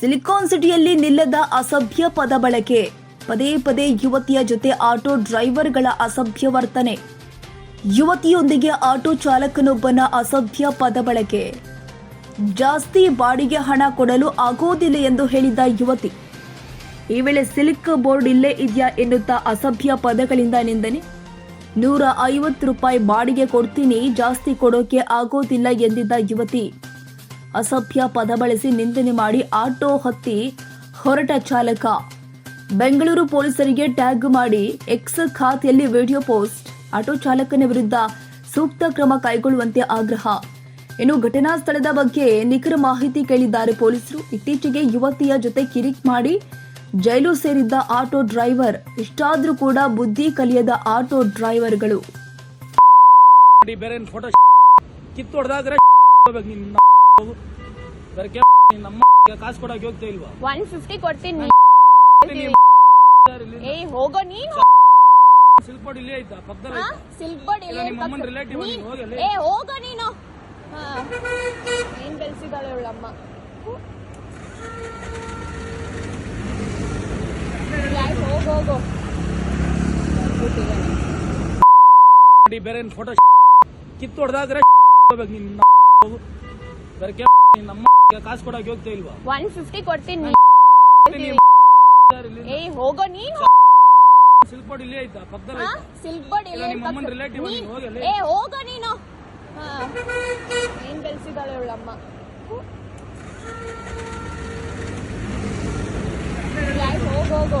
Silicon ಸಿಟಿಯಲ್ಲಿ ನಿಲ್ಲದ ಅಸಭ್ಯ ಪದ ಬಳಕೆ. ಪದೇ ಪದೇ ಯುವತಿಯ ಜೊತೆ ಆಟೋ ಡ್ರೈವರ್ಗಳ ಅಸಭ್ಯ ವರ್ತನೆ. ಯುವತಿಯೊಂದಿಗೆ ಆಟೋ ಚಾಲಕನೊಬ್ಬನ ಅಸಭ್ಯ ಪದ ಬಳಕೆ. ಜಾಸ್ತಿ ಬಾಡಿಗೆ ಹಣ ಕೊಡಲು ಆಗೋದಿಲ್ಲ ಎಂದು ಹೇಳಿದ ಯುವತಿ. ಈ ವೇಳೆ ಸಿಲ್ಕ್ ಬೋರ್ಡ್ ಇಲ್ಲೇ ಇದೆಯಾ ಎನ್ನುತ್ತಾ ಅಸಭ್ಯ ಪದಗಳಿಂದ ನಿಂದನೆ. ನೂರ ಐವತ್ತು ರೂಪಾಯಿ ಬಾಡಿಗೆ ಕೊಡ್ತೀನಿ, ಜಾಸ್ತಿ ಕೊಡೋಕೆ ಆಗೋದಿಲ್ಲ ಎಂದಿದ್ದ ಯುವತಿ. ಅಸಭ್ಯ ಪದ ಬಳಸಿ ನಿಂದನೆ ಮಾಡಿ ಆಟೋ ಹತ್ತಿ ಹೊರಟ ಚಾಲಕ. ಬೆಂಗಳೂರು ಪೊಲೀಸರಿಗೆ ಟ್ಯಾಗ್ ಮಾಡಿ ಎಕ್ಸ್ ಖಾತೆಯಲ್ಲಿ ವಿಡಿಯೋ ಪೋಸ್ಟ್. ಆಟೋ ಚಾಲಕನ ವಿರುದ್ಧ ಸೂಕ್ತ ಕ್ರಮ ಕೈಗೊಳ್ಳುವಂತೆ ಆಗ್ರಹ. ಇನ್ನು ಘಟನಾ ಸ್ಥಳದ ಬಗ್ಗೆ ನಿಖರ ಮಾಹಿತಿ ಕೇಳಿದ್ದಾರೆ ಪೊಲೀಸರು. ಇತ್ತೀಚೆಗೆ ಯುವತಿಯ ಜೊತೆ ಕಿರಿಕ್ ಮಾಡಿ ಜೈಲು ಸೇರಿದ್ದ ಆಟೋ ಡ್ರೈವರ್. ಇಷ್ಟಾದ್ರೂ ಕೂಡ ಬುದ್ಧಿ ಕಲಿಯದ ಆಟೋ ಡ್ರೈವರ್ಗಳು. ಬೇರೆ ನಮ್ಮ ಕಾಸು ಕೊಡಕ್ಕೆ ಹೋಗ್ತಾ ಇಲ್ವಾ? ಒನ್ ಫಿಫ್ಟಿ ಕೊಡ್ತೀನಿ ಹೋಗೋ ನೀನು. ಸಿಲ್ಕ್ ಬೋರ್ಡ್ ಇಲ್ಲೇ ಐತಾ ಪಕ್ಕದಲ್ಲಿ ಐತಾ? ಸಿಲ್ಕ್ ಬೋರ್ಡ್ ಇಲ್ಲ, ನಿಮ್ಮ ರಿಲೇಟಿವ್ ಹೋಗಲ್ಲ ಏ ಹೋಗೋ ನೀನು. ಏನ್ ಬೆಳ್ಸಿದಾಳೆ ಬೇರೆ ಫೋಟೋ ಕಿತ್ತು ಹೊಡೆದಾದ್ರೆ ನಿನ್ನ ಹೋಗು. ಬೇರೆ ಕೇ ನಮ್ಮ ಕಾಸು ಕೊಡಕ್ಕೆ ಹೋಗ್ತಾ ಇಲ್ವಾ? ಒನ್ ಫಿಫ್ಟಿ ಕೊಡ್ತೀನಿ. ಏ ಹೋಗೋ ನೀನು. ಸಿಲ್ಕ್ ಬೋರ್ಡ್ ಇಲ್ಲೇ ಐತಾ? ಪಕ್ಕದಲ್ಲಿ ಐತಾ? ಸಿಲ್ಕ್ ಬೋರ್ಡ್ ಇಲ್ಲ, ನಿಮ್ಮ ಅಮ್ಮನ ರಿಲೇಟಿವ್ ಹೋಗಲ್ಲ. ಏ ಹೋಗೋ ನೀನು. ಏನ್ ಬೆಳೆಸಿದಾಳೆ ಅವಳಮ್ಮ? ಹೋಗೋ ಹೋಗ್ ಹೋಗು?